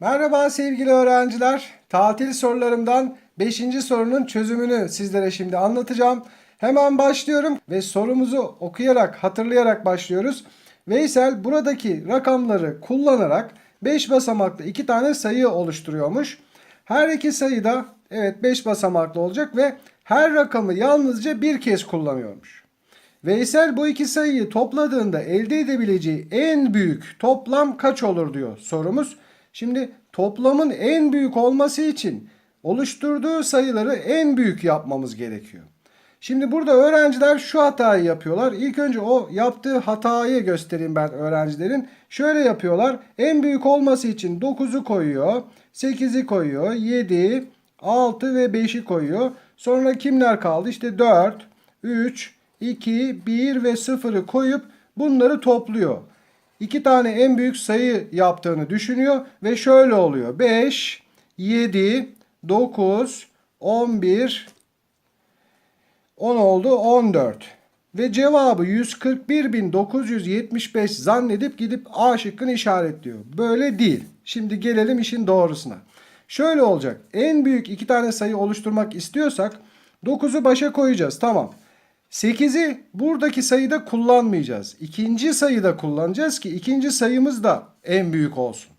Merhaba sevgili öğrenciler. Tatil sorularımdan 5. sorunun çözümünü sizlere şimdi anlatacağım. Hemen başlıyorum ve sorumuzu okuyarak, hatırlayarak başlıyoruz. Veysel buradaki rakamları kullanarak 5 basamaklı iki tane sayı oluşturuyormuş. Her iki sayı da evet 5 basamaklı olacak ve her rakamı yalnızca bir kez kullanıyormuş. Veysel bu iki sayıyı topladığında elde edebileceği en büyük toplam kaç olur diyor sorumuz. Şimdi toplamın en büyük olması için oluşturduğu sayıları en büyük yapmamız gerekiyor. Şimdi burada öğrenciler şu hatayı yapıyorlar. İlk önce o yaptığı hatayı göstereyim ben öğrencilerin. Şöyle yapıyorlar. En büyük olması için 9'u koyuyor, 8'i koyuyor, 7, 6 ve 5'i koyuyor. Sonra kimler kaldı? İşte 4, 3, 2, 1 ve 0'ı koyup bunları topluyor. İki tane en büyük sayı yaptığını düşünüyor ve şöyle oluyor. 5, 7, 9, 11, 10 oldu 14. Ve cevabı 141.975 zannedip gidip A şıkkını işaretliyor. Böyle değil. Şimdi gelelim işin doğrusuna. Şöyle olacak. En büyük iki tane sayı oluşturmak istiyorsak 9'u başa koyacağız. Tamam. 8'i buradaki sayıda kullanmayacağız. İkinci sayıda kullanacağız ki ikinci sayımız da en büyük olsun.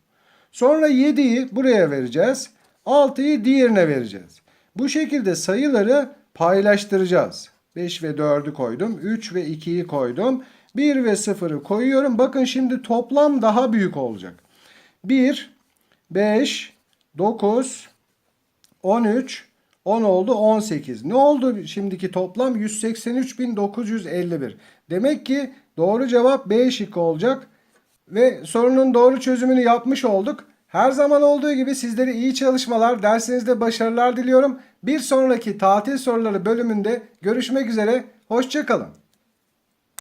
Sonra 7'yi buraya vereceğiz. 6'yı diğerine vereceğiz. Bu şekilde sayıları paylaştıracağız. 5 ve 4'ü koydum. 3 ve 2'yi koydum. 1 ve 0'ı koyuyorum. Bakın şimdi toplam daha büyük olacak. 1, 5, 9, 13, 10 oldu 18. Ne oldu şimdiki toplam? 183.951. Demek ki doğru cevap B şıkkı olacak. Ve sorunun doğru çözümünü yapmış olduk. Her zaman olduğu gibi sizlere iyi çalışmalar, dersinizde başarılar diliyorum. Bir sonraki tatil soruları bölümünde görüşmek üzere. Hoşçakalın.